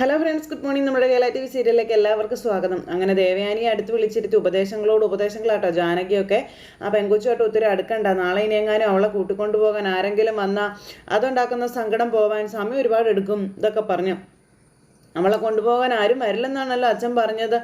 Hello friends good morning നമ്മുടെ Kerala T V സീരിയലിലേക്ക് എല്ലാവർക്കും സ്വാഗതം. അങ്ങനെ ദേവയാനിയെ അടുത്ത് വിളിച്ചിരുത്തി ഉപദേശങ്ങളോട് ഉപദേശങ്ങളാട്ടോ ജാനകിയൊക്കെ. ആ പെൺകുച്ചുമായിട്ട് ഒത്തിരി അടുക്കണ്ട. നാളെ ഇനി എങ്ങാനും അവളെ കൂട്ടിക്കൊണ്ടുപോകാൻ ആരെങ്കിലും വന്നാൽ അതുണ്ടാക്കുന്ന സങ്കടം പോകാൻ സമയം ഒരുപാട് എടുക്കും. ഇതൊക്കെ പറഞ്ഞു. അവളെ കൊണ്ടുപോകാൻ ആരും വരില്ലെന്നാണല്ലോ അച്ഛൻ പറഞ്ഞത്.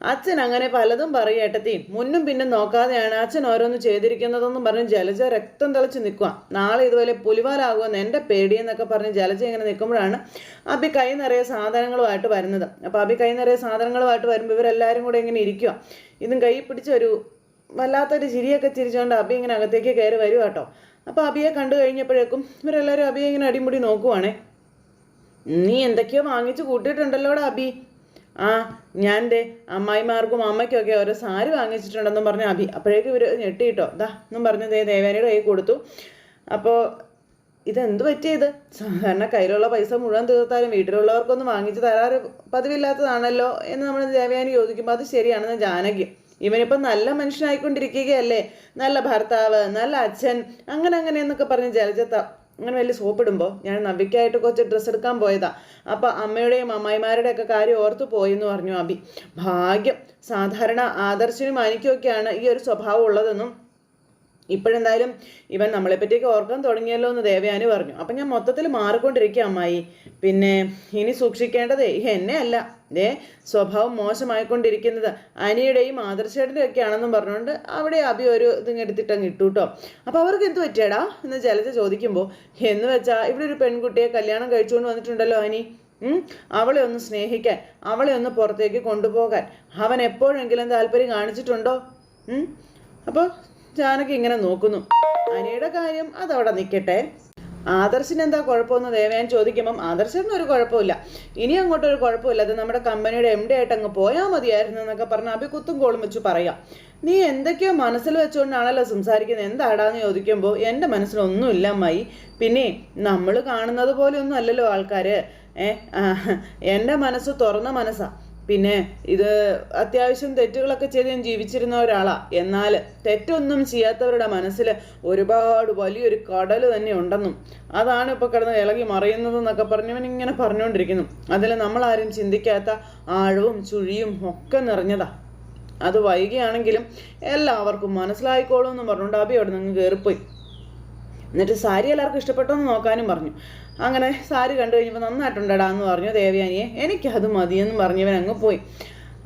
അച്ഛൻ അങ്ങനെ പലതും പറയും മുന്നും പിന്നും നോക്കാതെയാണ് അച്ഛൻ ഓരോന്ന് ചെയ്തിരിക്കുന്നതെന്നും പറഞ്ഞ് ജലജ രക്തം തിളച്ച് നിൽക്കുക നാളെ ഇതുപോലെ പുലിവാലാകുമെന്ന് എന്റെ പേടിയെന്നൊക്കെ പറഞ്ഞ് ജലജ ഇങ്ങനെ നിൽക്കുമ്പോഴാണ് അബി കൈ നിറയെ സാധനങ്ങളുമായിട്ട് വരുന്നത്. അപ്പോൾ അബി കൈ നിറയെ സാധനങ്ങളുമായിട്ട് വരുമ്പോൾ ഇവരെല്ലാവരും കൂടെ ഇങ്ങനെ ഇരിക്കുക ഇതും കൈ പിടിച്ചൊരു വല്ലാത്തൊരു ചിരിയൊക്കെ ചിരിച്ചുകൊണ്ട് അബി ഇങ്ങനെ അകത്തേക്ക് കയറി വരും കേട്ടോ അപ്പോൾ അബിയെ കണ്ടു കഴിഞ്ഞപ്പോഴേക്കും ഇവരെല്ലാവരും അബിയെ ഇങ്ങനെ അടിമുടി നോക്കുവാണേ. നീ എന്തൊക്കെയോ വാങ്ങിച്ചു കൂട്ടിയിട്ടുണ്ടല്ലോടാ അബി ആ ഞാൻ എന്റെ അമ്മായിമാർക്കും അമ്മയ്ക്കൊക്കെ ഓരോ സാരി വാങ്ങിച്ചിട്ടുണ്ടെന്നും പറഞ്ഞ അഭി അപ്പോഴേക്കും ഇവർ ഞെട്ടിയിട്ടോ ദാ എന്നും പറഞ്ഞ് ദേ ദേവേനയുടെ കൈ കൊടുത്തു. അപ്പോൾ ഇതെന്ത് പറ്റിയത്? സാധാരണ കയ്യിലുള്ള പൈസ മുഴുവൻ തീർത്താലും വീട്ടിലുള്ളവർക്കൊന്നും വാങ്ങിച്ച് തരാറ് പതിവില്ലാത്തതാണല്ലോ എന്ന് നമ്മൾ ദേവയാനി ചോദിക്കുമ്പോൾ അത് ശരിയാണെന്ന് ജാനകി. ഇവനിപ്പം നല്ല മനുഷ്യനായിക്കൊണ്ടിരിക്കുകയല്ലേ. നല്ല ഭർത്താവ് നല്ല അച്ഛൻ അങ്ങനെ അങ്ങനെ എന്നൊക്കെ പറഞ്ഞ് ജലജത്ത അങ്ങനെ വലിയ സോപ്പിടുമ്പോൾ ഞാൻ നവിക്കായിട്ട് കുറച്ച് ഡ്രസ്സ് എടുക്കാൻ പോയതാ. അപ്പോൾ അമ്മയുടെയും അമ്മായിമാരുടെ ഒക്കെ കാര്യം ഓർത്തു എന്ന് പറഞ്ഞു അബി. ഭാഗ്യം. സാധാരണ ആദർശനും അനിക്കൊക്കെയാണ് ഈ ഒരു സ്വഭാവം ഉള്ളതെന്നും ഇപ്പോഴെന്തായാലും ഇവൻ നമ്മളെ പറ്റിയൊക്കെ ഓർക്കാൻ തുടങ്ങിയല്ലോ എന്ന് ദേവയാനി പറഞ്ഞു. അപ്പം ഞാൻ മൊത്തത്തിൽ മാറിക്കൊണ്ടിരിക്കുക അമ്മായി. പിന്നെ ഇനി സൂക്ഷിക്കേണ്ടതേ എന്നെ അല്ല. ദേ സ്വഭാവം മോശമായിക്കൊണ്ടിരിക്കുന്നത് അനിയുടെയും ആദർശയുടെയും ഒക്കെ ആണെന്നും പറഞ്ഞുകൊണ്ട് അവിടെ അഭി ഒരു ഇതിങ്ങെടുത്തിട്ട് അങ്ങ് ഇട്ടു കേട്ടോ അപ്പോൾ അവർക്ക് എന്ത് പറ്റിയടാ? എന്ന് ജലജ ചോദിക്കുമ്പോൾ എന്ന് വെച്ചാൽ ഇവിടെ ഒരു പെൺകുട്ടിയെ കല്യാണം കഴിച്ചുകൊണ്ട് വന്നിട്ടുണ്ടല്ലോ അനി. അവളെ ഒന്ന് സ്നേഹിക്കാൻ അവളെ ഒന്ന് പുറത്തേക്ക് കൊണ്ടുപോകാൻ. അവൻ എപ്പോഴെങ്കിലും താല്പര്യം കാണിച്ചിട്ടുണ്ടോ? അപ്പോൾ ജാനകി ഇങ്ങനെ നോക്കുന്നു. അനിയുടെ കാര്യം അതവിടെ നിൽക്കട്ടെ ആദർശിന് എന്താ കുഴപ്പമെന്ന് ദേവയാൻ ചോദിക്കുമ്പം ആദർശന് ഒരു കുഴപ്പമില്ല. ഇനി അങ്ങോട്ടൊരു കുഴപ്പമില്ല. അത് നമ്മുടെ കമ്പനിയുടെ എം ഡി ആയിട്ട് അങ്ങ് പോയാൽ മതിയായിരുന്നു എന്നൊക്കെ പറഞ്ഞ് അഭി കുത്തും കോളും വെച്ച് പറയാം. നീ എന്തൊക്കെയോ മനസ്സിൽ വെച്ചുകൊണ്ടാണല്ലോ സംസാരിക്കുന്നത്. എന്താടാന്ന് ചോദിക്കുമ്പോൾ എന്റെ മനസ്സിലൊന്നുമില്ല അമ്മായി. പിന്നെ നമ്മൾ കാണുന്നത് പോലെ ഒന്നും അല്ലല്ലോ ആൾക്കാർ ഏഹ് എന്റെ മനസ്സ് തുറന്ന മനസ്സാ. പിന്നെ ഇത് അത്യാവശ്യം തെറ്റുകളൊക്കെ ചെയ്ത് ഞാൻ ജീവിച്ചിരുന്ന ഒരാളാണ് എന്നാൽ തെറ്റൊന്നും ചെയ്യാത്തവരുടെ മനസ്സിൽ ഒരുപാട് വലിയൊരു കടൽ തന്നെ ഉണ്ടെന്നും അതാണ് ഇപ്പോൾ കിടന്ന് ഇളകി മറിയുന്നതെന്നൊക്കെ പറഞ്ഞവൻ ഇങ്ങനെ പറഞ്ഞുകൊണ്ടിരിക്കുന്നു അതിൽ നമ്മളാരും ചിന്തിക്കാത്ത ആഴവും ചുഴിയും ഒക്കെ നിറഞ്ഞതാ. അത് വൈകിയാണെങ്കിലും എല്ലാവർക്കും മനസ്സിലായിക്കോളും എന്ന് പറഞ്ഞുകൊണ്ട് അബി അവിടെ നിന്ന് കയറിപ്പോയി. എന്നിട്ട് സാരി എല്ലാവർക്കും ഇഷ്ടപ്പെട്ടോ എന്ന് നോക്കാനും പറഞ്ഞു. അങ്ങനെ സാരി കണ്ടു കഴിഞ്ഞപ്പോൾ നന്നായിട്ടുണ്ടടാ എന്ന് പറഞ്ഞു ദേവയാനിയെ. എനിക്കത് മതിയെന്ന് പറഞ്ഞവൻ അങ്ങ് പോയി.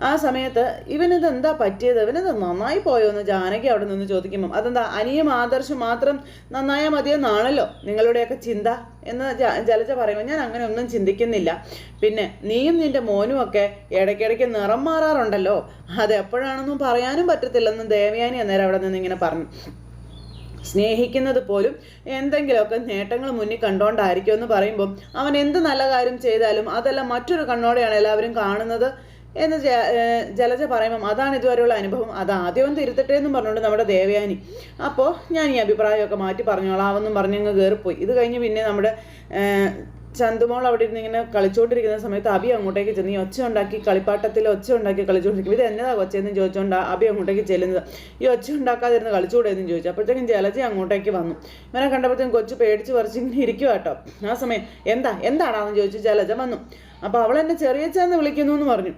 ആ സമയത്ത് ഇവനിത് എന്താ പറ്റിയത്? ഇവനിത് നന്നായി പോയോ എന്ന് ജാനകി അവിടെ നിന്ന് ചോദിക്കുമ്പം അതെന്താ അനിയും ആദർശം മാത്രം നന്നായാൽ മതിയെന്നാണല്ലോ നിങ്ങളുടെയൊക്കെ ചിന്ത? എന്ന് ജലജ പറയുമ്പോൾ ഞാൻ അങ്ങനെ ഒന്നും ചിന്തിക്കുന്നില്ല. പിന്നെ നീയും നിന്റെ മോനും ഒക്കെ ഇടയ്ക്കിടയ്ക്ക് നിറം മാറാറുണ്ടല്ലോ. അതെപ്പോഴാണെന്നും പറയാനും പറ്റത്തില്ലെന്ന് ദേവയാനി അന്നേരം അവിടെ നിന്ന് ഇങ്ങനെ പറഞ്ഞു. സ്നേഹിക്കുന്നത് പോലും എന്തെങ്കിലുമൊക്കെ നേട്ടങ്ങൾ മുന്നിൽ കണ്ടോണ്ടായിരിക്കും എന്ന് പറയുമ്പോൾ അവൻ എന്ത് നല്ല കാര്യം ചെയ്താലും അതെല്ലാം മറ്റൊരു കണ്ണോടെയാണ് എല്ലാവരും കാണുന്നത് എന്ന് ജലജ പറയുമ്പം അതാണ് ഇതുവരെയുള്ള അനുഭവം. അത് ആദ്യം ഒന്ന് തിരുത്തട്ടെ എന്നും പറഞ്ഞുകൊണ്ട് നമ്മുടെ ദേവയാനി. അപ്പോൾ ഞാൻ ഈ അഭിപ്രായമൊക്കെ മാറ്റി പറഞ്ഞോളാമെന്നും പറഞ്ഞങ്ങ് കയറിപ്പോയി ഇത് കഴിഞ്ഞ് പിന്നെ നമ്മുടെ ചന്തുമോൾ അവിടെ ഇരുന്ന് ഇങ്ങനെ കളിച്ചുകൊണ്ടിരിക്കുന്ന സമയത്ത് അബി അങ്ങോട്ടേക്ക് ചെന്ന് ഈ ഒച്ച ഉണ്ടാക്കി കളിപ്പാട്ടത്തിൽ ഒച്ച ഉണ്ടാക്കി കളിച്ചുകൊണ്ടിരിക്കും ഇത് എന്നതാ ഒച്ചയെന്ന് ചോദിച്ചുകൊണ്ട് അബി അങ്ങോട്ടേക്ക് ചെല്ലുന്നത്? ഈ ഒച്ച ഉണ്ടാക്കാതിരുന്ന് കളിച്ചുകൂടെ എന്ന് ചോദിച്ചു. അപ്പോഴത്തേക്കും ജലജ അങ്ങോട്ടേക്ക് വന്നു. ഇവനെ കണ്ടപ്പോഴത്തേക്കും കൊച്ചു പേടിച്ച് പറിച്ച് ഇങ്ങനെ ഇരിക്കുക കേട്ടോ. ആ സമയം എന്താ? എന്താണെന്ന് ചോദിച്ചു ജലജ വന്നു. അപ്പോൾ അവൾ എന്നെ ചെറിയച്ഛന്ന് വിളിക്കുന്നു എന്ന് പറഞ്ഞു.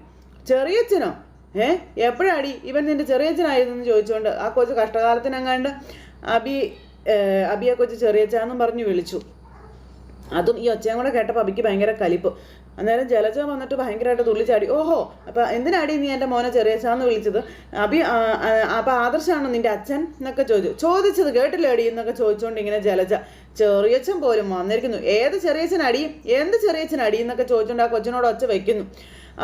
ചെറിയച്ചനോ ഏ? എപ്പോഴാടി ഇവൻ നിന്റെ ചെറിയച്ഛനായിരുന്നെന്ന് ചോദിച്ചുകൊണ്ട് ആ കൊച്ചു കഷ്ടകാലത്തിനങ്ങാണ്ട് അബി അബിയെ കൊച്ചു ചെറിയച്ഛാന്നും പറഞ്ഞു വിളിച്ചു. അതും ഈ ഒച്ചയും കൂടെ കേട്ടപ്പോൾ അബിക്ക് ഭയങ്കര കലിപ്പ്. അന്നേരം ജലജ വന്നിട്ട് ഭയങ്കരമായിട്ട് തുള്ളിച്ചാടി ഓഹോ അപ്പം എന്തിനാടി നീ എന്റെ മോനെ ചെറിയച്ചാന്ന് വിളിച്ചത്? അബി അപ്പോൾ ആദർശാണോ നിന്റെ അച്ഛൻ എന്നൊക്കെ ചോദിച്ചു. ചോദിച്ചത് കേട്ടില്ല അടി എന്നൊക്കെ ചോദിച്ചുകൊണ്ട് ഇങ്ങനെ ജലജ ചെറിയച്ഛൻ പോലും വന്നിരിക്കുന്നു. ഏത് ചെറിയച്ഛൻ അടി എന്ത് ചെറിയച്ഛൻ അടി എന്നൊക്കെ ചോദിച്ചുകൊണ്ട് ആ കൊച്ചിനോട് ഒച്ച വയ്ക്കുന്നു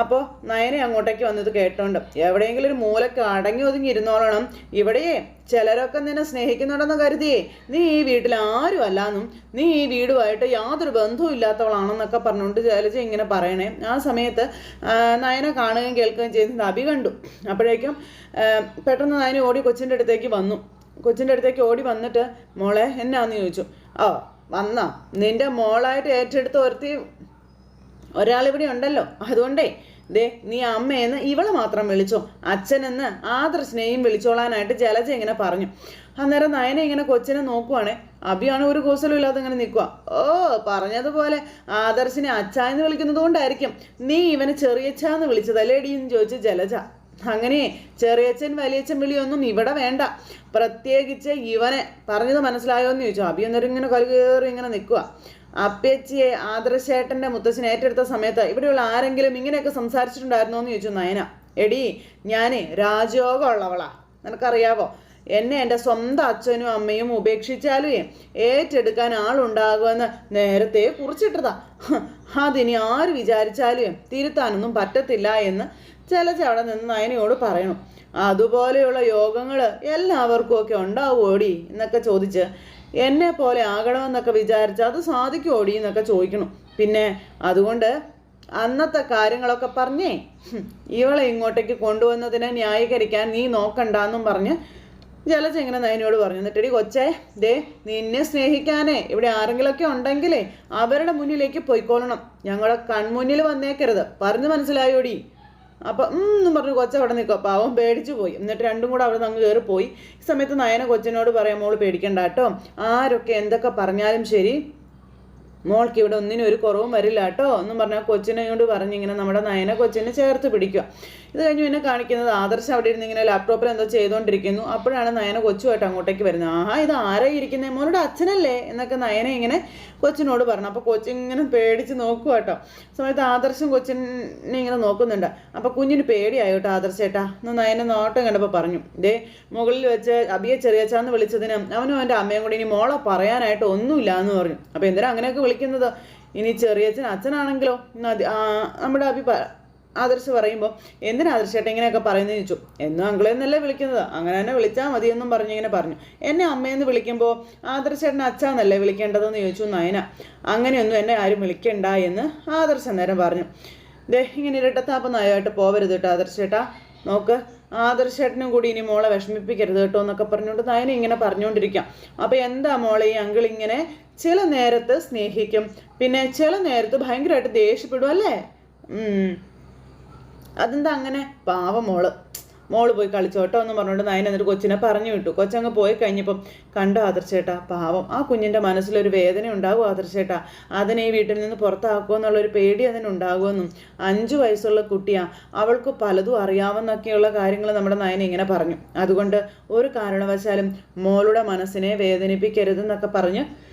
അപ്പോൾ നയനെ അങ്ങോട്ടേക്ക് വന്നത് കേട്ടോണ്ട് എവിടെയെങ്കിലും ഒരു മൂലക്ക് അടങ്ങി ഒതുങ്ങി ഇരുന്നോളണം. ഇവിടെയേ ചിലരൊക്കെ നിന്നെ സ്നേഹിക്കുന്നുണ്ടെന്ന് കരുതിയേ നീ ഈ വീട്ടിൽ ആരും അല്ലാന്നും നീ ഈ വീടുമായിട്ട് യാതൊരു ബന്ധവും ഇല്ലാത്തവളാണെന്നൊക്കെ പറഞ്ഞുകൊണ്ട് ജലജ ഇങ്ങനെ പറയണേ. ആ സമയത്ത് നയനെ കാണുകയും കേൾക്കുകയും ചെയ്യുന്നത് അഭി കണ്ടു. അപ്പോഴേക്കും പെട്ടെന്ന് നയന ഓടി കൊച്ചിന്റെ അടുത്തേക്ക് വന്നു. കൊച്ചിന്റെ അടുത്തേക്ക് ഓടി വന്നിട്ട് മോളെ എന്നാന്ന് ചോദിച്ചു? ആ വന്നാ. നിന്റെ മോളായിട്ട് ഏറ്റെടുത്ത് ഒരുത്തി ഒരാളിവിടെ ഉണ്ടല്ലോ. അതുകൊണ്ടേ ദേ നീ അമ്മയെന്ന് ഇവളെ മാത്രം വിളിച്ചോ. അച്ഛനെന്ന് ആദർശനെയും വിളിച്ചോളാനായിട്ട് ജലജ ഇങ്ങനെ പറഞ്ഞു. അന്നേരം നയന ഇങ്ങനെ കൊച്ചിനെ നോക്കുവാണേ അബിയാണ് ഒരു കൂസലും ഇല്ലാതെ ഇങ്ങനെ നിൽക്കുക ഓ പറഞ്ഞതുപോലെ ആദർശിനെ അച്ഛ എന്ന് വിളിക്കുന്നത് കൊണ്ടായിരിക്കും. നീ ഇവനെ ചെറിയച്ഛാന്ന് വിളിച്ചതല്ലേടി എന്ന് ചോദിച്ചു ജലജ. അങ്ങനെ ചെറിയച്ഛൻ വലിയച്ഛൻ വിളിയൊന്നും ഇവിടെ വേണ്ട. പ്രത്യേകിച്ച് ഇവനെ പറഞ്ഞത് മനസ്സിലായോ എന്ന് ചോദിച്ചു. അബി അന്നേരം ഇങ്ങനെ കലുകേറി ഇങ്ങനെ നിൽക്കുക അപ്പേച്ചിയെ ആദർശേട്ടന്റെ മുത്തച്ഛൻ ഏറ്റെടുത്ത സമയത്ത് ഇവിടെയുള്ള ആരെങ്കിലും ഇങ്ങനെയൊക്കെ സംസാരിച്ചിട്ടുണ്ടായിരുന്നോ എന്ന് ചോദിച്ചു നയന. എടി ഞാൻ രാജയോഗമുള്ളവളാ. നിനക്കറിയാവോ? എന്നെ എന്റെ സ്വന്തം അച്ഛനും അമ്മയും ഉപേക്ഷിച്ചാലും ഏറ്റെടുക്കാൻ ആളുണ്ടാകുമെന്ന് നേരത്തെ കുറിച്ചിട്ടതാ. അതിനി ആര് വിചാരിച്ചാലും തിരുത്താനൊന്നും പറ്റത്തില്ല എന്ന് ചില അവിടെ നിന്ന് നയനയോട് പറയണം. അതുപോലെയുള്ള യോഗങ്ങൾ എല്ലാവർക്കും ഒക്കെ ഉണ്ടാവുമോടി? എന്നൊക്കെ ചോദിച്ച് എന്നെ പോലെ ആകണമെന്നൊക്കെ വിചാരിച്ച് അത് സാധിക്കുമോടി എന്നൊക്കെ ചോദിക്കണം. പിന്നെ അതുകൊണ്ട് അന്നത്തെ കാര്യങ്ങളൊക്കെ പറഞ്ഞേ ഇവളെ ഇങ്ങോട്ടേക്ക് കൊണ്ടുവന്നതിനെ ന്യായീകരിക്കാൻ നീ നോക്കണ്ടെന്നും പറഞ്ഞ് ജലജ ഇങ്ങനെ നയനോട് പറഞ്ഞു. എന്നിട്ടടി കൊച്ചേ ദേ നിന്നെ സ്നേഹിക്കാനേ ഇവിടെ ആരെങ്കിലൊക്കെ ഉണ്ടെങ്കിലേ അവരുടെ മുന്നിലേക്ക് പോയിക്കൊള്ളണം. ഞങ്ങളുടെ കൺമുന്നിൽ വന്നേക്കരുത്. പറഞ്ഞു മനസ്സിലായോടി? അപ്പം എന്നും പറഞ്ഞു കൊച്ച അവിടെ നിൽക്കുക അവൻ പേടിച്ചു പോയി. എന്നിട്ട് രണ്ടും കൂടെ അവിടെ നിന്ന് കയറി പോയി. ഈ സമയത്ത് നയന കൊച്ചിനോട് പറയാം മോൾ പേടിക്കണ്ട കേട്ടോ. ആരൊക്കെ എന്തൊക്കെ പറഞ്ഞാലും ശരി മോൾക്ക് ഇവിടെ ഒന്നിനും ഒരു കുറവും വരില്ല കേട്ടോ. എന്നും പറഞ്ഞാൽ കൊച്ചിനെ കൊണ്ട് പറഞ്ഞിങ്ങനെ നമ്മുടെ നയന കൊച്ചിനെ ചേർത്ത് പിടിക്കുക. ഇത് കഴിഞ്ഞ് പിന്നെ കാണിക്കുന്നത് ആദർശ് അവിടെ ഇരുന്ന് ഇങ്ങനെ ലാപ്ടോപ്പിൽ എന്തോ ചെയ്തുകൊണ്ടിരിക്കുന്നു അപ്പോഴാണ് നയന കൊച്ചുമായിട്ട് അങ്ങോട്ടേക്ക് വരുന്നത്. ആഹാ ഇത് ആരാ ഇരിക്കുന്നത് മോനോട് അച്ഛനല്ലേ? എന്നൊക്കെ നയന ഇങ്ങനെ കൊച്ചിനോട് പറഞ്ഞു. അപ്പോൾ കൊച്ചിങ്ങനെ പേടിച്ച് നോക്കുക കേട്ടോ. സമയത്ത് ആദർശം കൊച്ചിനെ ഇങ്ങനെ നോക്കുന്നുണ്ട്. അപ്പോൾ കുഞ്ഞിന് പേടിയായി കേട്ടോ ആദർശേട്ടാ എന്ന് നയന നോട്ടം കണ്ടപ്പോൾ പറഞ്ഞു ദേ മുകളിൽ വെച്ച് അബിയെ ചെറിയച്ചാന്ന് വിളിച്ചതിന് അവനും അവന്റെ അമ്മയും കൂടി ഇനി മോളെ പറയാനായിട്ട് ഒന്നുമില്ല എന്ന് പറഞ്ഞു. അപ്പോൾ എന്തിനാ അങ്ങനെയൊക്കെ വിളിക്കുന്നത്? ഇനി ചെറിയച്ഛൻ അച്ഛനാണെങ്കിലോ? നമ്മുടെ അഭി ആദർശ് പറയുമ്പോൾ എന്തിനാ ആദർശേട്ടൻ ഇങ്ങനെയൊക്കെ പറയുന്നത് ചോദിച്ചു? എന്നും അങ്കിളെന്നല്ലേ വിളിക്കുന്നത്? അങ്ങനെ തന്നെ വിളിച്ചാൽ മതി എന്നും പറഞ്ഞു ഇങ്ങനെ പറഞ്ഞു. എന്നെ അമ്മയെന്ന് വിളിക്കുമ്പോൾ ആദർശേട്ടൻ അച്ഛാന്നല്ലേ വിളിക്കേണ്ടതെന്ന് ചോദിച്ചു നയന. അങ്ങനെയൊന്നും എന്നെ ആരും വിളിക്കണ്ട എന്ന് ആദർശ നേരം പറഞ്ഞു. ദേ ഇങ്ങനെ ഇരട്ടത്താപ്പ് നയമായിട്ട് പോവരുത് കേട്ടോ ആദർശേട്ടാ നോക്ക് ആദർശേട്ടനും കൂടി ഇനി മോളെ വിഷമിപ്പിക്കരുത് കേട്ടോ എന്നൊക്കെ പറഞ്ഞുകൊണ്ട് നയന ഇങ്ങനെ പറഞ്ഞുകൊണ്ടിരിക്കാം. അപ്പോൾ എന്താ മോളെ ഈ അങ്കിൾ ഇങ്ങനെ ചില നേരത്ത് സ്നേഹിക്കും പിന്നെ ചില നേരത്ത് ഭയങ്കരമായിട്ട് ദേഷ്യപ്പെടും അല്ലേ. അതെന്താ അങ്ങനെ? പാവ മോൾ. മോൾ പോയി കളിച്ചോട്ടോ എന്ന് പറഞ്ഞുകൊണ്ട് നയൻ എന്നിട്ട് കൊച്ചിനെ പറഞ്ഞു വിട്ടു. കൊച്ചങ്ങ് പോയി കഴിഞ്ഞപ്പം കണ്ടോ ആദർശേട്ടാ പാവം. ആ കുഞ്ഞിന്റെ മനസ്സിലൊരു വേദന ഉണ്ടാകും ആദർശേട്ടാ. അതിനെ ഈ വീട്ടിൽ നിന്ന് പുറത്താക്കുമോ എന്നുള്ളൊരു പേടി അതിനുണ്ടാകുമെന്നും. അഞ്ചു വയസ്സുള്ള കുട്ടിയാ. അവൾക്ക് പലതും അറിയാവുന്നൊക്കെയുള്ള കാര്യങ്ങൾ നമ്മുടെ നയൻ ഇങ്ങനെ പറഞ്ഞു. അതുകൊണ്ട് ഒരു കാരണവശാലും മോളുടെ മനസ്സിനെ വേദനിപ്പിക്കരുതെന്നൊക്കെ പറഞ്ഞ്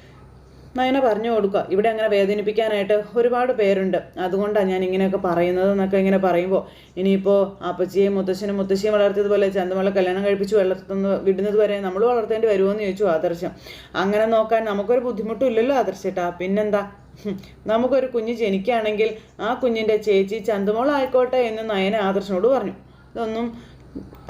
നയന പറഞ്ഞു കൊടുക്കുക. ഇവിടെ അങ്ങനെ വേദനിപ്പിക്കാനായിട്ട് ഒരുപാട് പേരുണ്ട്. അതുകൊണ്ടാണ് ഞാൻ ഇങ്ങനെയൊക്കെ പറയുന്നത് എന്നൊക്കെ ഇങ്ങനെ പറയുമ്പോൾ ഇനിയിപ്പോൾ അപ്പച്ചിയും മുത്തശ്ശനും മുത്തശ്ശിയും വളർത്തിയതുപോലെ ചന്തമുള്ള കല്യാണം കഴിപ്പിച്ച് വളർത്തുന്ന വിടുന്നത് വരെ നമ്മൾ വളർത്തേണ്ടി വരുമോ എന്ന് ചോദിച്ചു ആദർശം. അങ്ങനെ നോക്കാൻ നമുക്കൊരു ബുദ്ധിമുട്ടും ഇല്ലല്ലോ ആദർശേട്ടാ. പിന്നെന്താ? നമുക്കൊരു കുഞ്ഞ് ജനിക്കുകയാണെങ്കിൽ ആ കുഞ്ഞിന്റെ ചേച്ചി ചന്തമോളായിക്കോട്ടെ എന്ന് നയന ആദർശനോട് പറഞ്ഞു. ഇതൊന്നും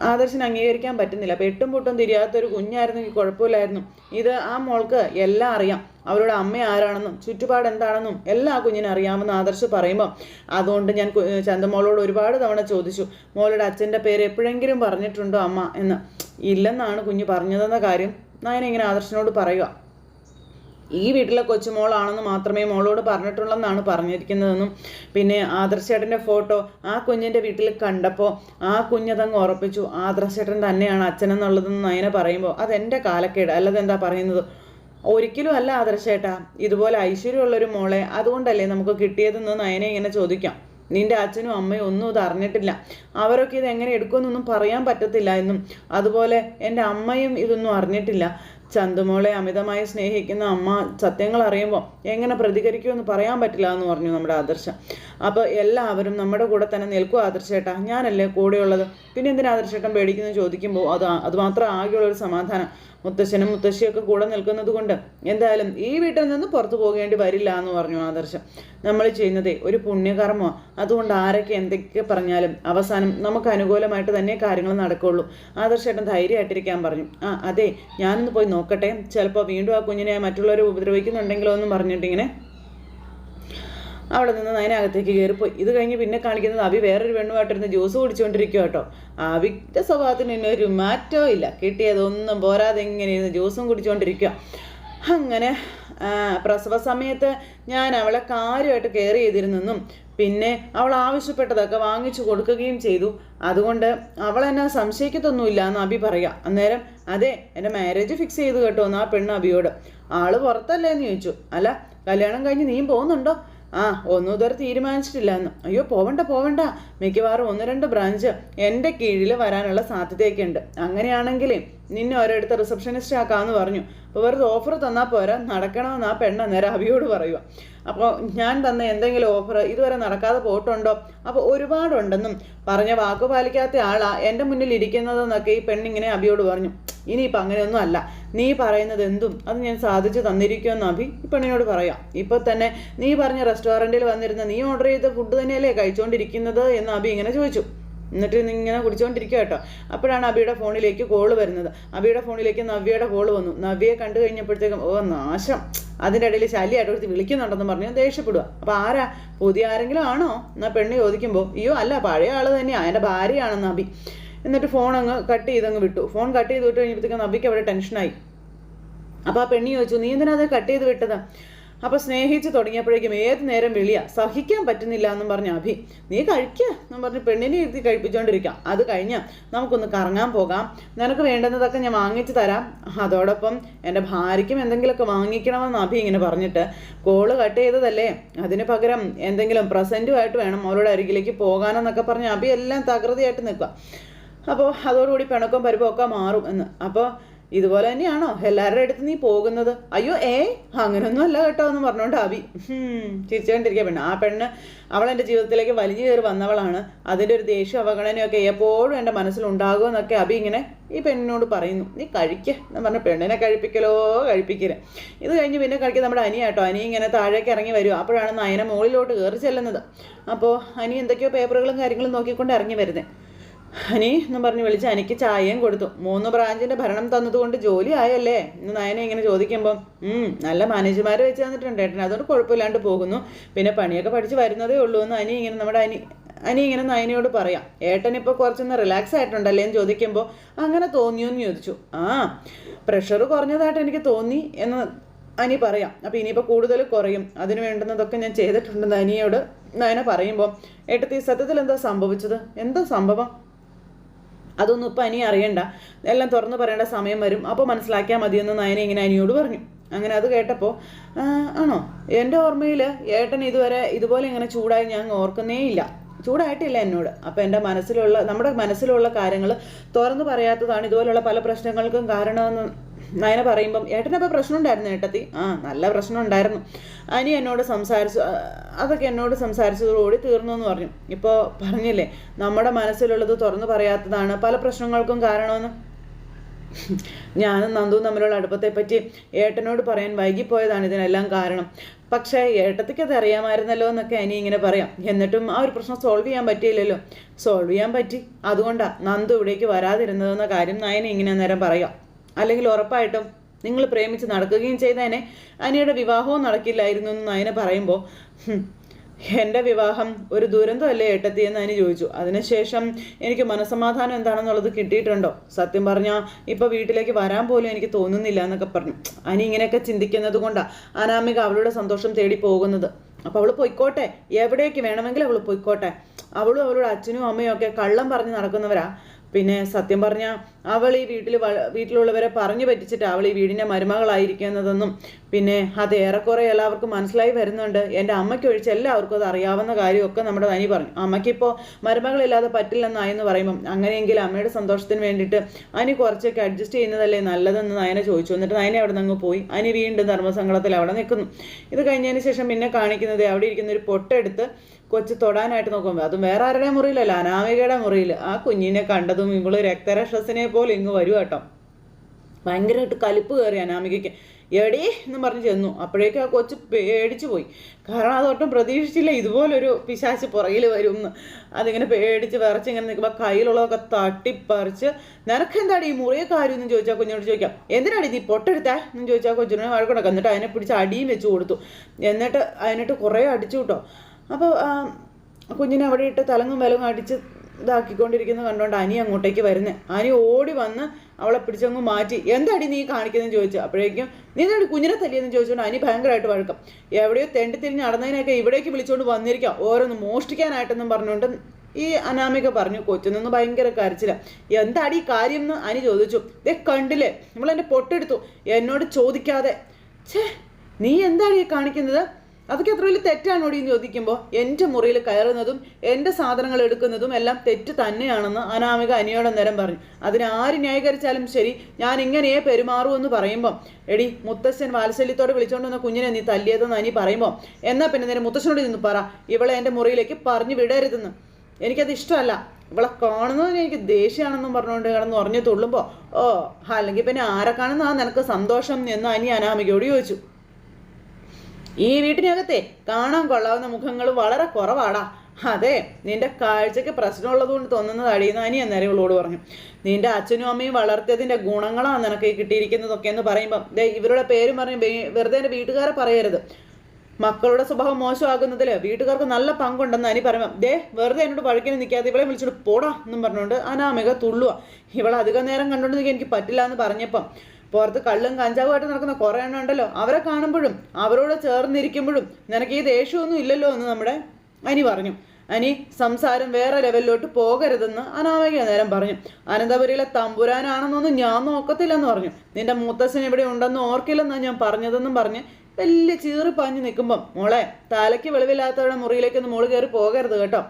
ആദർശന് അംഗീകരിക്കാൻ പറ്റുന്നില്ല. അപ്പോൾ എട്ടും പൊട്ടും തിരിയാത്തൊരു കുഞ്ഞായിരുന്നെങ്കിൽ കുഴപ്പമില്ലായിരുന്നു. ഇത് ആ മോൾക്ക് എല്ലാം അറിയാം. അവരുടെ അമ്മ ആരാണെന്നും ചുറ്റുപാട് എന്താണെന്നും എല്ലാ കുഞ്ഞിന് അറിയാമെന്ന് ആദർശ് പറയുമ്പോൾ അതുകൊണ്ട് ഞാൻ ചന്തമോളോട് ഒരുപാട് തവണ ചോദിച്ചു മോളുടെ അച്ഛന്റെ പേര് എപ്പോഴെങ്കിലും പറഞ്ഞിട്ടുണ്ടോ അമ്മ? എന്ന്. ഇല്ലെന്നാണ് കുഞ്ഞ് പറഞ്ഞതെന്ന കാര്യം നായനെ ഇങ്ങനെ ആദർശനോട് പറയുക. ഈ വീട്ടിലെ കൊച്ചുമോളാണെന്ന് മാത്രമേ മോളോട് പറഞ്ഞിട്ടുള്ളെന്നാണ് പറഞ്ഞിരിക്കുന്നതെന്നും പിന്നെ ആദർശേട്ടന്റെ ഫോട്ടോ ആ കുഞ്ഞിന്റെ വീട്ടിൽ കണ്ടപ്പോൾ ആ കുഞ്ഞതങ്ങ് ഉറപ്പിച്ചു ആദർശേട്ടൻ തന്നെയാണ് അച്ഛനെന്നുള്ളതെന്ന് നയന പറയുമ്പോൾ അതെന്റെ കാലക്കേട് അല്ലാതെ എന്താ പറയുന്നത്? ഒരിക്കലും അല്ല ആദർശേട്ടാ ഇതുപോലെ ഐശ്വര്യമുള്ളൊരു മോളെ അതുകൊണ്ടല്ലേ നമുക്ക് കിട്ടിയതെന്ന് നയനെ ഇങ്ങനെ ചോദിക്കാം. നിന്റെ അച്ഛനും അമ്മയും ഒന്നും ഇത് അറിഞ്ഞിട്ടില്ല. അവരൊക്കെ ഇത് എങ്ങനെ എടുക്കുമെന്നൊന്നും പറയാൻ പറ്റത്തില്ല എന്നും അതുപോലെ എന്റെ അമ്മയും ഇതൊന്നും അറിഞ്ഞിട്ടില്ല. ചന്തുമോളെ അമിതമായി സ്നേഹിക്കുന്ന അമ്മ സത്യങ്ങൾ അറിയുമ്പോൾ എങ്ങനെ പ്രതികരിക്കുമെന്ന് പറയാൻ പറ്റില്ല എന്ന് പറഞ്ഞു നമ്മുടെ ആദർശം. അപ്പോൾ എല്ലാവരും നമ്മുടെ കൂടെ തന്നെ നിൽക്കും ആദർശേട്ടാ ഞാനല്ലേ കൂടെയുള്ളത്? പിന്നെ എന്തിനാ ആദർശേട്ടൻ പേടിക്കുന്നു ചോദിക്കുമ്പോൾ അത് അത് മാത്രം ആകെയുള്ളൊരു സമാധാനം. മുത്തശ്ശനും മുത്തശ്ശിയൊക്കെ കൂടെ നിൽക്കുന്നത് കൊണ്ട് എന്തായാലും ഈ വീട്ടിൽ നിന്ന് പുറത്തു പോകേണ്ടി വരില്ല എന്ന് പറഞ്ഞു ആദർശം. നമ്മൾ ചെയ്യുന്നതേ ഒരു പുണ്യകർമ്മമാണ് അതുകൊണ്ട് ആരൊക്കെ എന്തൊക്കെ പറഞ്ഞാലും അവസാനം നമുക്ക് അനുകൂലമായിട്ട് തന്നെ കാര്യങ്ങൾ നടക്കുള്ളൂ. ആദർശേട്ടൻ ധൈര്യമായിട്ടിരിക്കാൻ പറഞ്ഞു. ആ അതെ ഞാനൊന്ന് പോയി നോക്കട്ടെ. ചിലപ്പോൾ വീണ്ടും ആ കുഞ്ഞിനെ മറ്റുള്ളവർ ഉപദ്രവിക്കുന്നുണ്ടെങ്കിലോ എന്നും പറഞ്ഞിട്ടിങ്ങനെ അവിടെ നിന്ന് അതിനകത്തേക്ക് കയറിപ്പോയി. ഇത് കഴിഞ്ഞ് പിന്നെ കാണിക്കുന്നത് അവി വേറൊരു പെണ്ണുമായിട്ടിരുന്ന് ജ്യൂസ് കുടിച്ചുകൊണ്ടിരിക്കുക കേട്ടോ അഭിന്റെ സ്വഭാവത്തിന് ഇനി ഒരു മാറ്റവും ഇല്ല. കിട്ടിയതൊന്നും പോരാതെ ഇങ്ങനെ ഇരുന്ന് ജ്യൂസും കുടിച്ചുകൊണ്ടിരിക്കുക അങ്ങനെ പ്രസവ സമയത്ത് ഞാൻ അവളെ കാര്യമായിട്ട് കെയർ ചെയ്തിരുന്നെന്നും പിന്നെ അവൾ ആവശ്യപ്പെട്ടതൊക്കെ വാങ്ങിച്ചു കൊടുക്കുകയും ചെയ്തു. അതുകൊണ്ട് അവൾ എന്നെ സംശയിക്കത്തൊന്നുമില്ല എന്ന് അബി പറയാം. അന്നേരം അതെ എന്റെ മാരേജ് ഫിക്സ് ചെയ്തു കേട്ടോ എന്ന് ആ പെണ്ണ് അബിയോട് ആൾ പുറത്തല്ലേ? എന്ന് ചോദിച്ചു. അല്ല കല്യാണം കഴിഞ്ഞ് നീയും പോകുന്നുണ്ടോ? ആ ഒന്നും ഇതുവരെ തീരുമാനിച്ചിട്ടില്ല എന്ന് അയ്യോ പോവണ്ട പോവണ്ട. മിക്കവാറും ഒന്ന് രണ്ട് ബ്രാഞ്ച് എന്റെ കീഴിൽ വരാനുള്ള സാധ്യതയൊക്കെ ഉണ്ട് അങ്ങനെയാണെങ്കിൽ നിന്നെ ഒരിടത്ത് റിസപ്ഷനിസ്റ്റ് ആക്കാമെന്ന് പറഞ്ഞു. അപ്പോൾ വെറുതെ ഓഫർ തന്നാൽ പോരാ നടക്കണമെന്ന് ആ പെണ്ണ നേരെ അവിയോട് പറയുക അപ്പോൾ ഞാൻ തന്ന എന്തെങ്കിലും ഓഫർ ഇതുവരെ നടക്കാതെ പോയിട്ടുണ്ടോ? അപ്പോൾ ഒരുപാടുണ്ടെന്നും പറഞ്ഞ വാക്ക് പാലിക്കാത്ത ആളാ എന്റെ മുന്നിൽ ഇരിക്കുന്നതെന്നൊക്കെ ഈ പെണ്ണിങ്ങനെ അബിയോട് പറഞ്ഞു. ഇനിയിപ്പോൾ അങ്ങനെയൊന്നും അല്ല. നീ പറയുന്നത് എന്തും അത് ഞാൻ സാധിച്ചു തന്നിരിക്കുമെന്ന് അഭി ഈ പെണ്ണിനോട് പറയാം. ഇപ്പോൾ തന്നെ നീ പറഞ്ഞ റെസ്റ്റോറന്റിൽ വന്നിരുന്ന നീ ഓർഡർ ചെയ്ത ഫുഡ് തന്നെയല്ലേ കഴിച്ചുകൊണ്ടിരിക്കുന്നത് എന്ന് അഭി ഇങ്ങനെ ചോദിച്ചു. എന്നിട്ട് ഇങ്ങനെ കുടിച്ചുകൊണ്ടിരിക്കുക കേട്ടോ. അപ്പോഴാണ് അബിയുടെ ഫോണിലേക്ക് കോൾ വരുന്നത്. അബിയുടെ ഫോണിലേക്ക് നവ്യയുടെ കോൾ വന്നു. നവ്യയെ കണ്ടു കഴിഞ്ഞപ്പോഴത്തേക്കും ഓ നാശം. അതിന്റെ ഇടയിൽ ശല്യമായിട്ട് എടുത്ത് വിളിക്കുന്നുണ്ടെന്ന് പറഞ്ഞു ദേഷ്യപ്പെടുക അപ്പോൾ ആരാ? പുതിയ ആരെങ്കിലും ആണോ? എന്നാ പെണ്ണ് ചോദിക്കുമ്പോൾ അയ്യോ അല്ല പഴയ ആൾ തന്നെയാണ് എന്റെ ഭാര്യയാണെന്ന് നബി. എന്നിട്ട് ഫോൺ അങ്ങ് കട്ട് ചെയ്തങ്ങ് വിട്ടു. ഫോൺ കട്ട് ചെയ്ത് വിട്ട് കഴിഞ്ഞപ്പോഴത്തേക്കും നബിക്ക് അവിടെ ടെൻഷനായി അപ്പോൾ ആ പെണ്ണി ചോദിച്ചു നീ എന്തിനാ അത് കട്ട് ചെയ്ത് വിട്ടത്? അപ്പോൾ സ്നേഹിച്ച് തുടങ്ങിയപ്പോഴേക്കും ഏത് നേരം വിളിയാ? സഹിക്കാൻ പറ്റുന്നില്ല എന്നും പറഞ്ഞ അഭി നീ കഴിക്കുക എന്നും പറഞ്ഞ് പെണ്ണിനെ ഇരുത്തി കഴിപ്പിച്ചുകൊണ്ടിരിക്കാം അത് കഴിഞ്ഞ് നമുക്കൊന്ന് കറങ്ങാൻ പോകാം. നിനക്ക് വേണ്ടുന്നതൊക്കെ ഞാൻ വാങ്ങിച്ചു തരാം. അതോടൊപ്പം എന്റെ ഭാര്യയ്ക്കും എന്തെങ്കിലുമൊക്കെ വാങ്ങിക്കണമെന്ന് അഭി ഇങ്ങനെ പറഞ്ഞിട്ട് കോൾ കട്ട് ചെയ്തതല്ലേ? അതിന് പകരം എന്തെങ്കിലും പ്രസന്റുമായിട്ട് വേണം അവരുടെ അരികിലേക്ക് പോകാനെന്നൊക്കെ പറഞ്ഞ് അഭി എല്ലാം തകൃതിയായിട്ട് നിൽക്കുക അപ്പോൾ അതോടുകൂടി പിണക്കം പരിപ്പൊക്കെ മാറും എന്ന്. അപ്പോൾ ഇതുപോലെ തന്നെയാണോ? എല്ലാവരുടെ അടുത്ത് നീ പോകുന്നത്? അയ്യോ ഏ അങ്ങനെയൊന്നും അല്ല കേട്ടോ എന്ന് പറഞ്ഞുകൊണ്ട് അബി ചിരിച്ചുകൊണ്ടിരിക്കുക പെണ്ണ്. ആ പെണ്ണ് അവൾ എന്റെ ജീവിതത്തിലേക്ക് വലിഞ്ഞു കയറി വന്നവളാണ്. അതിന്റെ ഒരു ദേഷ്യം അവഗണനയൊക്കെ എപ്പോഴും എന്റെ മനസ്സിലുണ്ടാകുമെന്നൊക്കെ അബി ഇങ്ങനെ ഈ പെണ്ണിനോട് പറയുന്നു. നീ കഴിക്കുക എന്ന് പറഞ്ഞ പെണ്ണിനെ കഴിപ്പിക്കലോ കഴിപ്പിക്കൽ. ഇത് കഴിഞ്ഞ് പിന്നെ കഴിക്കുക നമ്മുടെ അനി കേട്ടോ. അനി ഇങ്ങനെ താഴേക്ക് ഇറങ്ങി വരും. അപ്പോഴാണ് നയന മുകളിലോട്ട് കയറി ചെല്ലുന്നത്. അപ്പോൾ അനി എന്തൊക്കെയോ പേപ്പറുകളും കാര്യങ്ങളും നോക്കിക്കൊണ്ട് ഇറങ്ങി വരുന്നത് ഹനി എന്നും പറഞ്ഞ് വിളിച്ച് അനിക്ക് ചായയും കൊടുത്തു. മൂന്ന് ബ്രാഞ്ചിന്റെ ഭരണം തന്നതുകൊണ്ട് ജോലി ആയല്ലേ? എന്ന് നയനെ ഇങ്ങനെ ചോദിക്കുമ്പോൾ നല്ല മാനേജർമാർ വെച്ച് തന്നിട്ടുണ്ട് ഏട്ടൻ അതുകൊണ്ട് കുഴപ്പമില്ലാണ്ട് പോകുന്നു. പിന്നെ പണിയൊക്കെ പഠിച്ച് വരുന്നതേ ഉള്ളൂ എന്ന് അനി ഇങ്ങനെ നമ്മുടെ അനി അനി ഇങ്ങനെ നയനയോട് പറയാം. ഏട്ടൻ ഇപ്പോൾ കുറച്ചൊന്ന് റിലാക്സ് ആയിട്ടുണ്ടല്ലേ എന്ന് ചോദിക്കുമ്പോൾ അങ്ങനെ തോന്നിയോ എന്ന് ചോദിച്ചു. ആ പ്രഷർ കുറഞ്ഞതായിട്ട് എനിക്ക് തോന്നി എന്ന് അനി പറയാം. അപ്പോൾ ഇനിയിപ്പോൾ കൂടുതൽ കുറയും. അതിന് വേണ്ടുന്നതൊക്കെ ഞാൻ ചെയ്തിട്ടുണ്ടെന്ന് അനിയോട് നയന പറയുമ്പോൾ ഏട്ടത്തി സത്യത്തിൽ എന്താ സംഭവിച്ചത്? എന്താ സംഭവം? അതൊന്നും ഇപ്പം അനി അറിയണ്ട. എല്ലാം തുറന്നു പറയേണ്ട സമയം വരും. അപ്പോൾ മനസ്സിലാക്കിയാൽ മതിയെന്ന് നയന ഇങ്ങനെ അനിയോട് പറഞ്ഞു. അങ്ങനെ അത് കേട്ടപ്പോൾ ആണോ? എന്റെ ഓർമ്മയിൽ ഏട്ടൻ ഇതുവരെ ഇതുപോലെ ഇങ്ങനെ ചൂടായി ഞാൻ ഓർക്കുന്നേ ഇല്ല. ചൂടായിട്ടില്ല എന്നോട്. അപ്പോൾ എന്റെ മനസ്സിലുള്ള നമ്മുടെ മനസ്സിലുള്ള കാര്യങ്ങൾ തുറന്നു പറയാത്തതാണ് ഇതുപോലുള്ള പല പ്രശ്നങ്ങൾക്കും കാരണമെന്ന് നയന പറയുമ്പം ഏട്ടനപ്പോൾ പ്രശ്നം ഉണ്ടായിരുന്നു ഏട്ടത്തി? ആ നല്ല പ്രശ്നം ഉണ്ടായിരുന്നു അനി എന്നോട് സംസാരിച്ചു അതൊക്കെ എന്നോട് സംസാരിച്ചതോടുകൂടി തീർന്നു എന്ന് പറഞ്ഞു. ഇപ്പോൾ പറഞ്ഞില്ലേ നമ്മുടെ മനസ്സിലുള്ളത് തുറന്നു പറയാത്തതാണ്. പല പ്രശ്നങ്ങൾക്കും കാരണമെന്ന്. ഞാനും നന്ദുവും തമ്മിലുള്ള അടുപ്പത്തെ പറ്റി ഏട്ടനോട് പറയാൻ വൈകിപ്പോയതാണ് ഇതിനെല്ലാം കാരണം. പക്ഷേ ഏട്ടത്തിക്ക് അത് അറിയാമായിരുന്നല്ലോ എന്നൊക്കെ അനി ഇങ്ങനെ പറയാം. എന്നിട്ടും ആ ഒരു പ്രശ്നം സോൾവ് ചെയ്യാൻ പറ്റിയില്ലല്ലോ. സോൾവ് ചെയ്യാൻ പറ്റി. അതുകൊണ്ടാണ് നന്ദു ഇവിടേക്ക് വരാതിരുന്നതെന്ന കാര്യം നയന ഇങ്ങനെ നേരം പറയാം. അല്ലെങ്കിൽ ഉറപ്പായിട്ടും നിങ്ങൾ പ്രേമിച്ച് നടക്കുകയും ചെയ്തേനെ. അനിയുടെ വിവാഹവും നടക്കില്ലായിരുന്നു എന്ന് നയന പറയുമ്പോൾ എന്റെ വിവാഹം ഒരു ദുരന്തമല്ലേ ഏട്ടത്തി? എന്ന് അനി ചോദിച്ചു. അതിനുശേഷം എനിക്ക് മനസമാധാനം എന്താണെന്നുള്ളത് കിട്ടിയിട്ടുണ്ടോ? സത്യം പറഞ്ഞാൽ ഇപ്പോൾ വീട്ടിലേക്ക് വരാൻ പോലും എനിക്ക് തോന്നുന്നില്ല എന്നൊക്കെ പറഞ്ഞു. അനി ഇങ്ങനെയൊക്കെ ചിന്തിക്കുന്നത് കൊണ്ടാണ് അനാമിക അവളുടെ സന്തോഷം തേടി പോകുന്നത്. അപ്പോൾ അവൾ പൊയ്ക്കോട്ടെ. എവിടേക്ക് വേണമെങ്കിലും അവൾ പൊയ്ക്കോട്ടെ. അവളും അവളുടെ അച്ഛനും അമ്മയും ഒക്കെ കള്ളം പറഞ്ഞ് നടക്കുന്നവരാ. പിന്നെ സത്യം പറഞ്ഞാൽ അവൾ ഈ വീട്ടിൽ വീട്ടിലുള്ളവരെ പറഞ്ഞു പറ്റിച്ചിട്ട് അവൾ ഈ വീടിന്റെ മരുമകളായിരിക്കുന്നതെന്നും പിന്നെ അത് ഏറെക്കുറെ എല്ലാവർക്കും മനസ്സിലായി വരുന്നുണ്ട്. എന്റെ അമ്മയ്ക്ക് ഒഴിച്ച് എല്ലാവർക്കും അത് അറിയാവുന്ന കാര്യമൊക്കെ നമ്മുടെ നനി പറഞ്ഞു. അമ്മയ്ക്കിപ്പോൾ മരുമകളില്ലാതെ പറ്റില്ലെന്നായെന്ന് പറയുമ്പം അങ്ങനെയെങ്കിൽ അമ്മയുടെ സന്തോഷത്തിന് വേണ്ടിയിട്ട് അനി കുറച്ചൊക്കെ അഡ്ജസ്റ്റ് ചെയ്യുന്നതല്ലേ നല്ലതെന്ന് നയനെ ചോദിച്ചു. എന്നിട്ട് നയനെ അവിടെ നിന്ന് പോയി. അനി വീണ്ടും ധർമ്മസങ്കടത്തിൽ അവിടെ നിൽക്കുന്നു. ഇത് കഴിഞ്ഞതിന് ശേഷം പിന്നെ കാണിക്കുന്നത് അവിടെ ഇരിക്കുന്ന ഒരു പൊട്ടെടുത്ത് കൊച്ചു തൊടാനായിട്ട് നോക്കുമ്പോൾ അതും വേറെ ആരുടെ മുറിയിലല്ല അനാമികയുടെ മുറിയിൽ ആ കുഞ്ഞിനെ കണ്ടതും ഇവൾ രക്തരക്ഷസിനെ പോലെ ഇങ്ങ് വരും കേട്ടോ. ഭയങ്കരമായിട്ട് കലിപ്പ് കയറി അനാമികയ്ക്ക്. എടി എന്ന് പറഞ്ഞ് ചെന്നു. അപ്പോഴേക്കും ആ കൊച്ചു പേടിച്ചു പോയി. കാരണം അതൊട്ടും പ്രതീക്ഷിച്ചില്ല ഇതുപോലൊരു പിശാച്ച് പുറകിൽ വരും എന്ന് അതിങ്ങനെ പേടിച്ച് വിറച്ച് ഇങ്ങനെ നിൽക്കുമ്പോൾ കയ്യിലുള്ളതൊക്കെ തട്ടിപ്പറിച്ച് നിനക്കെന്താടി ഈ മുറിയെ കാര്യം എന്ന് ചോദിച്ചാൽ കുഞ്ഞോട് ചോദിക്കാം. എന്തിനാടി നീ പൊട്ടെടുത്തേ? എന്ന് ചോദിച്ചാൽ കൊച്ചിനെ വഴക്കുണ്ടാക്കാം. എന്നിട്ട് അതിനെ പിടിച്ച് അടിയും വെച്ച് കൊടുത്തു. എന്നിട്ട് അതിനിട്ട് കുറേ അടിച്ചു കേട്ടോ അപ്പോൾ കുഞ്ഞിനെ അവിടെ ഇട്ട് തലങ്ങും വിലങ്ങും അടിച്ച് ഇതാക്കിക്കൊണ്ടിരിക്കുന്നത് കണ്ടുകൊണ്ട് അനി അങ്ങോട്ടേക്ക് വരുന്നത് അനി ഓടി വന്ന് അവളെ പിടിച്ചങ്ങ് മാറ്റി. എന്താടി നീ കാണിക്കുന്നതെന്ന് ചോദിച്ചു? അപ്പോഴേക്കും നീ എന്താണ് കുഞ്ഞിനെ തല്ലിയെന്ന് ചോദിച്ചുകൊണ്ട് അനി ഭയങ്കരമായിട്ട് വഴക്കം. എവിടെയോ തെണ്ടി തിരിഞ്ഞ് നടന്നതിനൊക്കെ ഇവിടേക്ക് വിളിച്ചുകൊണ്ട് വന്നിരിക്കാം. ഓരോന്ന് മോഷ്ടിക്കാനായിട്ടെന്നും പറഞ്ഞുകൊണ്ട് ഈ അനാമിക പറഞ്ഞു. കൊച്ചുനിന്ന് ഭയങ്കര കരച്ചില്ല എന്താടി കാര്യം എന്ന് അനി ചോദിച്ചു. ദേ കണ്ടില്ലേ? നമ്മളെന്റെ പൊട്ടെടുത്തു. എന്നോട് ചോദിക്കാതെ. ഛേ നീ എന്താണ് ഈ കാണിക്കുന്നത്? അതൊക്കെ അത്ര വലിയ തെറ്റാണോടി എന്ന് ചോദിക്കുമ്പോൾ എന്റെ മുറിയിൽ കയറുന്നതും എന്റെ സാധനങ്ങൾ എടുക്കുന്നതും എല്ലാം തെറ്റ് തന്നെയാണെന്ന് അനാമിക അനിയോടെ നേരം പറഞ്ഞു. അതിന് ആര് ന്യായീകരിച്ചാലും ശരി ഞാൻ ഇങ്ങനെയേ പെരുമാറൂ എന്ന് പറയുമ്പോൾ എടി മുത്തശ്ശൻ വാത്സല്യത്തോടെ വിളിച്ചുകൊണ്ട് വന്ന കുഞ്ഞിനെ നീ തല്ലിയതെന്ന് അനി പറയുമ്പോൾ എന്നാൽ പിന്നെ നേരെ മുത്തശ്ശനോട് നിന്ന് പറ ഇവളെ എന്റെ മുറിയിലേക്ക് പറഞ്ഞു വിടരുതെന്ന്. എനിക്കത് ഇഷ്ടമല്ല. ഇവളെ കാണുന്നതിന് എനിക്ക് ദേഷ്യമാണെന്നും പറഞ്ഞുകൊണ്ട് കിടന്ന് ഉറഞ്ഞു തുള്ളുമ്പോൾ ഓ അല്ലെങ്കിൽ പിന്നെ ആരെ കാണുന്നതാണ് നിനക്ക് സന്തോഷം എന്ന് അനി അനാമികയോട് ചോദിച്ചു. ഈ വീട്ടിനകത്തെ കാണാൻ കൊള്ളാവുന്ന മുഖങ്ങൾ വളരെ കുറവാടാ. അതെ നിന്റെ കാഴ്ചക്ക് പ്രശ്നമുള്ളത് കൊണ്ട് തോന്നുന്നത് അടിയുന്നാനി എന്നേരം ഇവളോട് പറഞ്ഞു. നിന്റെ അച്ഛനും അമ്മയും വളർത്തിയതിന്റെ ഗുണങ്ങളാണ് നിനക്ക് കിട്ടിയിരിക്കുന്നതൊക്കെ എന്ന് പറയുമ്പം ദേ ഇവരുടെ പേരും പറഞ്ഞു വെറുതെ എന്റെ വീട്ടുകാരെ പറയരുത്. മക്കളുടെ സ്വഭാവം മോശമാകുന്നതിൽ വീട്ടുകാർക്ക് നല്ല പങ്കുണ്ടെന്ന് അനി പറയുമ്പോൾ ദേ വെറുതെ എന്നോട് പഴക്കിന് നിൽക്കാതെ ഇവളെ വിളിച്ചിട്ട് പോടാ എന്നും പറഞ്ഞുകൊണ്ട് അനാമിക തുള്ളുക ഇവളെ അധികം നേരം കണ്ടുകൊണ്ട് എനിക്ക് പറ്റില്ല എന്ന് പറഞ്ഞപ്പം പുറത്ത് കള്ളും കഞ്ചാവുമായിട്ട് നടക്കുന്ന കുറേ എണ്ണം ഉണ്ടല്ലോ. അവരെ കാണുമ്പോഴും അവരോട് ചേർന്നിരിക്കുമ്പോഴും നിനക്ക് ഈ ദേഷ്യമൊന്നും ഇല്ലല്ലോ എന്ന് നമ്മുടെ അനി പറഞ്ഞു. അനി സംസാരം വേറെ ലെവലിലോട്ട് പോകരുതെന്ന് അനാമിക നേരം പറഞ്ഞു. അനന്തപുരിയിലെ തമ്പുരാനാണെന്നൊന്നും ഞാൻ നോക്കത്തില്ലെന്ന് പറഞ്ഞു. നിന്റെ മുത്തശ്ശൻ ഇവിടെ ഉണ്ടെന്ന് ഓർക്കില്ലെന്നാണ് ഞാൻ പറഞ്ഞതെന്നും പറഞ്ഞ് വലിയ ചീറി പാഞ്ഞു നിൽക്കുമ്പം മോളെ തലയ്ക്ക് വെളിവില്ലാത്തവരുടെ മുറിയിലേക്കൊന്ന് മോൾ കയറി പോകരുത് കേട്ടോ.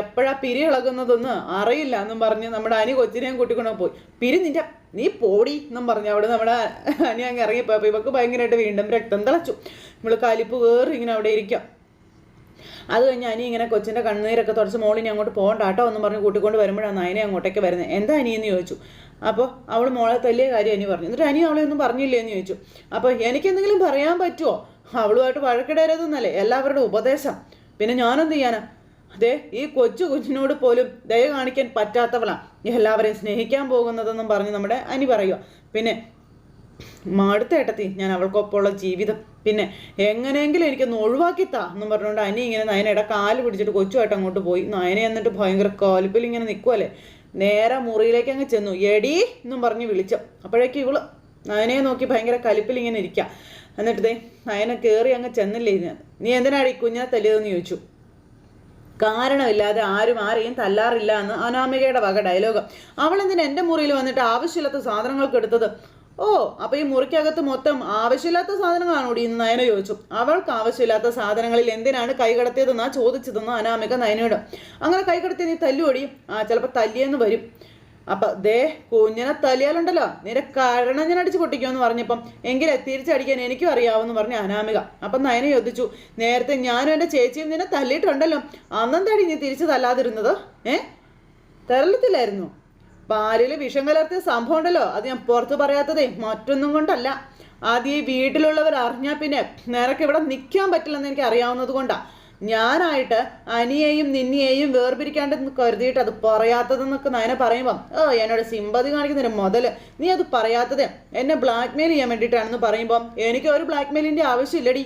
എപ്പോഴാ പിരി ഇളകുന്നതൊന്ന് അറിയില്ല എന്നും പറഞ്ഞ് നമ്മുടെ അനി കൊച്ചിനെയും കൂട്ടിക്കൊണ്ട് പോയി. പിരി നിന്റെ നീ പോടി എന്നും പറഞ്ഞു അവിടെ നമ്മുടെ അനി അങ്ങ് ഇറങ്ങിപ്പോയപ്പോൾ ഇവക്ക് ഭയങ്കരമായിട്ട് വീണ്ടും രക്തം തിളച്ചു. നമ്മൾ കലിപ്പ് കയറി ഇങ്ങനെ അവിടെ ഇരിക്കാം. അത് കഴിഞ്ഞ് അനി ഇങ്ങനെ കൊച്ചിന്റെ കണ്ണീരൊക്കെ തുടച്ച് മോളിനി അങ്ങോട്ട് പോകണ്ട കേട്ടോ എന്നും പറഞ്ഞ് കൂട്ടിക്കൊണ്ട് വരുമ്പോഴാണ് അനിയെ അങ്ങോട്ടേക്ക് വരുന്നത്. എന്താ അനിയെന്ന് ചോദിച്ചു. അപ്പോൾ അവൾ മോളെ തല്ലിയ കാര്യം അനി പറഞ്ഞു. എന്നിട്ട് അനി അവളെ ഒന്നും പറഞ്ഞില്ലേ എന്ന് ചോദിച്ചു. അപ്പോൾ എനിക്കെന്തെങ്കിലും പറയാൻ പറ്റുമോ അവളുമായിട്ട് വഴക്കിടരുതെന്നല്ലേ എല്ലാവരുടെ ഉപദേശം. പിന്നെ ഞാനെന്ത് ചെയ്യാനാ? അതെ ഈ കൊച്ചു കുഞ്ഞിനോട് പോലും ദയ കാണിക്കാൻ പറ്റാത്തവളാണ് എല്ലാവരെയും സ്നേഹിക്കാൻ പോകുന്നതെന്നും പറഞ്ഞ് നമ്മുടെ അനി പറയുക പിന്നെ മടുത്തേട്ടത്തി ഞാൻ അവൾക്കൊപ്പമുള്ള ജീവിതം. പിന്നെ എങ്ങനെയെങ്കിലും എനിക്കൊന്ന് ഒഴിവാക്കിത്താ എന്നും പറഞ്ഞുകൊണ്ട് അനി ഇങ്ങനെ നയനയുടെ കാൽ പിടിച്ചിട്ട് കൊച്ചുമായിട്ട് അങ്ങോട്ട് പോയി. നയനെ എന്നിട്ട് ഭയങ്കര കാലിപ്പിൽ ഇങ്ങനെ നിൽക്കുമല്ലേ നേരെ മുറിയിലേക്ക് അങ്ങ് ചെന്നു. എടി എന്നും പറഞ്ഞ് വിളിച്ചു. അപ്പോഴേക്കും ഇവൾ നയനെ നോക്കി ഭയങ്കര കലിപ്പിൽ ഇങ്ങനെ ഇരിക്കുക എന്നിട്ട് ദേ നയന കയറി അങ്ങ് ചെന്നില്ലേ ഇതിന് നീ എന്തിനാടി കുഞ്ഞിനെ തല്ലിയതെന്ന് ചോദിച്ചു? കാരണമില്ലാതെ ആരും ആരെയും തല്ലാറില്ല എന്ന് അനാമികയുടെ വക ഡയലോഗ് അവൾ എന്തിനാ എന്റെ മുറിയിൽ വന്നിട്ട് ആവശ്യമില്ലാത്ത സാധനങ്ങൾക്ക് എടുത്തത്? ഓ അപ്പൊ ഈ മുറിക്കകത്ത് മൊത്തം ആവശ്യമില്ലാത്ത സാധനങ്ങളാണോ ഇന്ന് നയന ചോദിച്ചു. അവൾക്ക് ആവശ്യമില്ലാത്ത സാധനങ്ങളിൽ എന്തിനാണ് കൈകടത്തിയതെന്നാ ചോദിച്ചതെന്ന് അനാമിക നയനയോട്. അങ്ങനെ കൈകടത്തി നീ തല്ലുപൊടി ആ ചിലപ്പോൾ തല്ലിയെന്ന് വരും. അപ്പൊ ദേ കുഞ്ഞിനെ തല്ലിയാലുണ്ടല്ലോ. നിന്റെ കരണം ഞാൻ അടിച്ച് പൊട്ടിക്കുമെന്ന് പറഞ്ഞപ്പം എങ്കിലേ തിരിച്ചടിക്കാൻ എനിക്കും അറിയാവെന്ന് പറഞ്ഞ അനാമിക. അപ്പം നയന ചോദിച്ചു നേരത്തെ ഞാനും എന്റെ ചേച്ചിയും നിന്നെ തല്ലിയിട്ടുണ്ടല്ലോ. അന്നെന്താടി നീ തിരിച്ച് തല്ലാതിരുന്നത്? ഏ? തരലത്തില്ലായിരുന്നു പാലിൽ വിഷം കലർത്തിയ സംഭവം ഉണ്ടല്ലോ അത് ഞാൻ പുറത്ത് പറയാത്തതേ മറ്റൊന്നും കൊണ്ടല്ല. ആദ്യം ഈ വീട്ടിലുള്ളവർ അറിഞ്ഞാൽ പിന്നെ നിനക്ക് ഇവിടെ നിൽക്കാൻ പറ്റില്ലെന്ന് എനിക്ക് അറിയാവുന്നത് കൊണ്ടാ. ഞാനായിട്ട് അനിയെയും നിന്നിയെയും വേർപിരിക്കാണ്ട് കരുതിയിട്ട് അത് പറയാത്തതെന്നൊക്കെ നയനെ പറയുമ്പം ഓ എന്നോട് സിമ്പതി കാണിക്കുന്നതിന് മുതൽ നീ അത് പറയാത്തത് എന്നെ ബ്ലാക്ക്മെയിൽ ചെയ്യാൻ വേണ്ടിയിട്ടാണെന്ന് പറയുമ്പം എനിക്ക് ഒരു ബ്ലാക്ക്മെയിലിന്റെ ആവശ്യമില്ലടി.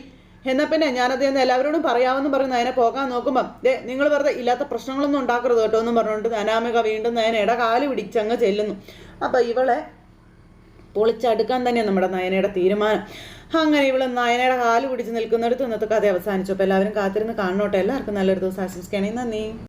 എന്നാൽ പിന്നെ ഞാനത് എന്ന് എല്ലാവരോടും പറയാമെന്ന് പറഞ്ഞു നയനെ പോകാൻ നോക്കുമ്പം ദേ നിങ്ങൾ വെറുതെ ഇല്ലാത്ത പ്രശ്നങ്ങളൊന്നും ഉണ്ടാക്കരുത് കേട്ടോ എന്ന് പറഞ്ഞുകൊണ്ട് അനാമിക വീണ്ടും നയനയുടെ കാൽ പിടിച്ചങ്ങ് ചെല്ലുന്നു. അപ്പം ഇവളെ പൊളിച്ചടുക്കാൻ തന്നെയാണ് നമ്മുടെ നയനയുടെ തീരുമാനം. അങ്ങനെ ഇവൾ നയനയുടെ കാൽ പിടിച്ച് നിൽക്കുന്നിടത്ത് ഇന്നത്തെ കഥ അവസാനിച്ചു. അപ്പോൾ എല്ലാവരും കാത്തിരുന്ന് കാണണോട്ടെ. എല്ലാവർക്കും നല്ലൊരു ദിവസം ആശംസിക്കുകയാണെങ്കിൽ നന്ദി.